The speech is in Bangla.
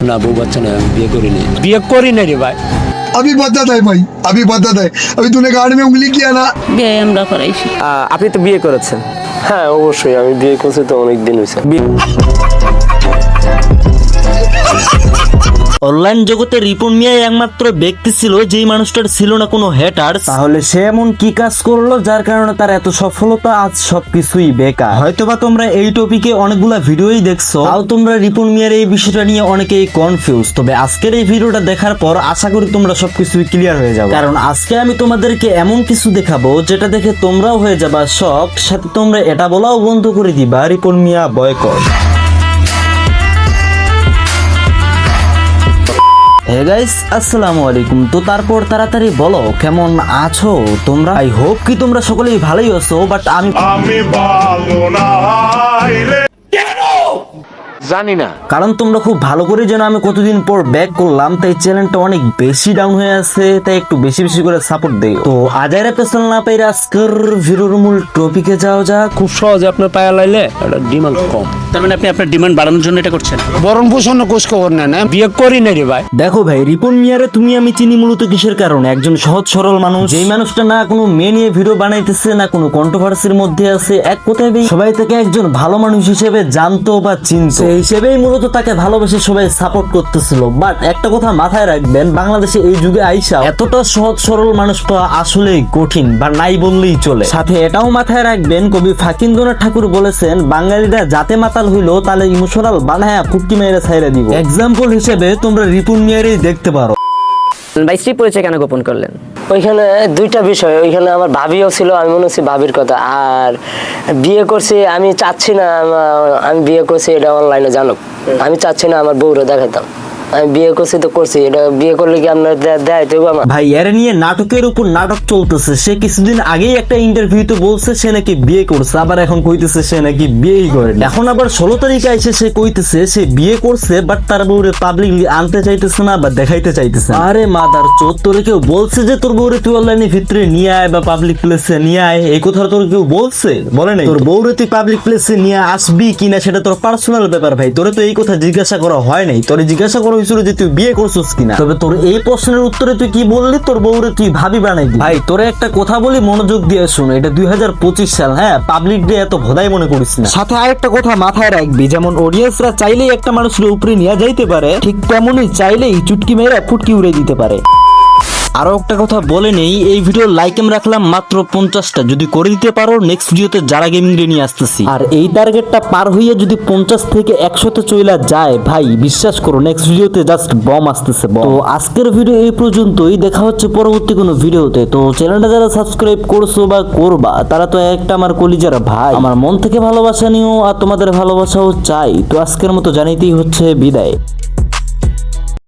না বউ বাচ্চা না আমি বিয়ে করিনি। বিয়ে করি না রে ভাই। আমি বাধা দেয় ভাই আমি বাধা দেয় আমি তুমি গাড়ি মে উঙ্গলি কিয়া না। বিয়ে আমরা করাইছি। আপনি তো বিয়ে করেছেন। হ্যাঁ অবশ্যই। আমি বিয়ে করছি তো অনেক দিন হয়েছে অনলাইন জগতে রিপন মিয়াই একমাত্র ব্যক্তি ছিল যেই মানুষটার ছিল না কোনো হ্যাটার তাহলে সে এমন কি কাজ করল যার কারণে তার এত সফলতা আজ সবকিছুই বেকার? হয়তোবা তোমরা এই টপিকে অনেকগুলা ভিডিওই দেখছ। তাও তোমরা রিপন মিয়ার এই বিষয়টা নিয়ে অনেকেই কনফিউজ তবে আজকের এই ভিডিওটা দেখার পর আশা করি তোমরা সবকিছুই ক্লিয়ার হয়ে যাবে। কারণ আজকে আমি তোমাদেরকে এমন কিছু দেখাবো যেটা দেখে তোমরাও হয়ে যাবা শখ সাথে তোমরা এটা বলাও বন্ধ করে দিবা Ripon Mia boycott hey guys আসসালামু আলাইকুম। তো তারপর তাড়াতাড়ি বলো, কেমন আছো তোমরা? আই হোপ কি তোমরা সকলেই ভালোই আছো বাট আমি জানি না। কারণ তোমরা খুব ভালো করে যেন আমি কতদিন পর ব্যাক করলাম তাই চ্যানেলটা অনেক বেশি ডাউন হয়ে আছে তাই একটু বেশি বেশি করে সাপোর্ট দেই। তো আজার পেছন না পাইরে আজকের ভিডিওর মূল টপিকে যাও যা খুব সহজে আপনার পায়া লাইলে এটা ডিমান্ড কম। তার মানে আপনি আপনার ডিমান্ড বাড়ানোর জন্য এটা করছেন। বরণ পোষণ কোষ খবর না না বিয়ে করি না রে ভাই। দেখো ভাই রিপন মিয়ারে তুমি আমি চিনি মূলত কিসের কারণে? একজন সহজ সরল মানুষ। যেই মানুষটা না কোনো মেয়ে নিয়ে ভিডিও বানাইতেছে না কোনো কন্ট্রোভার্সির মধ্যে আছে এক কথায় ভাই সবাই তাকে একজন ভালো মানুষ হিসেবে জানতো বা চিনতো। হিসেবেই মূলত তাকে ভালোবেসে সবাই সাপোর্ট করতেছিল। বাট একটা কথা মাথায় রাখবেন, বাংলাদেশে এই যুগে আইসা এতটা সহজ সরল মানুষ পাওয়া আসলেই কঠিন বা নাই বললেই চলে। সাথে এটাও মাথায় রাখবেন, কবি ফাকিন্দ্রনাথ ঠাকুর বলেছেন, বাঙালিরা যাতে মাতাল হইল তাহলে ইমোশনাল বানায়া ফুটকি মেয়েরা ছাইরা দিব। এক্সাম্পল হিসেবে তোমরা রিপুন মিয়ারই দেখতে পারো। ভাই, স্ত্রী পরিচয় কেন গোপন করলেন? ওইখানে দুইটা বিষয়, ওইখানে আমার ভাবিও ছিল, আমি মনে হচ্ছে ভাবির কথা। আর বিয়ে করছি, আমি চাচ্ছি না, আমি বিয়ে করছি, এটা অনলাইনে জানুক। আমি চাচ্ছি না আমার বউরে দেখাতাম বিয়ে করছি তো করছি, এটা বিয়ে করলে কি আপনার দেয় তো ভাই, এর নিয়ে নাটকের উপর নাটক চলতেছে। সে কিছুদিন আগেই একটা ইন্টারভিউতে বলছে সে নাকি বিয়ে করছে, আবার এখন কইতেছে সে নাকি বিয়েই করে এখন আবার ষোলো তারিখে এসে সে কইতেছে সে বিয়ে করছে বাট তার বউরে পাবলিকলি আনতে চাইতেছে না বা দেখাইতে চাইতেছে আরে মাদার চোর তোরে কেউ বলছে যে তোর বউরে তুই অনলাইনে ভিতরে নিয়ে আয় বা পাবলিক প্লেসে নিয়ে আয়? এই কথা তোর কেউ বলছে? বলে নাই? তোর বউরে তুই পাবলিক প্লেসে নিয়ে আসবি কিনা সেটা তোর পার্সোনাল ব্যাপার ভাই। তোরে তো এই কথা জিজ্ঞাসা করা হয় নাই। তোরে জিজ্ঞাসা করা হয়েছিল যে তুই বিয়ে করছিস কিনা? তবে তোর এই প্রশ্নের উত্তরে তুই কি বললি? তোর বউরে তুই ভাবি বানাই। ভাই তোরে একটা কথা বলি মনোযোগ দিয়ে শুন। এটা দুই হাজার পঁচিশ সাল হ্যাঁ? পাবলিক ডে এত ভোদাই মনে করিস না। সাথে আর একটা কথা মাথায় রাখবি যেমন অডিয়েন্সরা চাইলেই একটা মানুষের উপরে নিয়ে যাইতে পারে ঠিক তেমনই চাইলেই চুটকি মেয়েরা ফুটকি উড়ে দিতে পারে। আরও একটা কথা বলে নেই, এই ভিডিও লাইক এম রাখলাম মাত্র পঞ্চাশটা। যদি করে দিতে পারো নেক্সট ভিডিওতে যারা গেমিং রে নিয়ে আসতেছি। আর এই টার্গেটটা পার হইয়ে যদি পঞ্চাশ থেকে একশোতে চইলা যায়, ভাই, বিশ্বাস করো নেক্সট ভিডিওতে জাস্ট বম আসতেছে। তো আজকের ভিডিও এই পর্যন্তই, দেখা হচ্ছে পরবর্তী কোনো ভিডিওতে তো চ্যানেলটা যারা সাবস্ক্রাইব করছ বা করবা, তারা তো একটা আমার কলিজার ভাই। আমার মন থেকে ভালোবাসা নিও আর তোমাদের ভালোবাসাও চাই। তো আজকের মতো জানিতেই হচ্ছে বিদায়।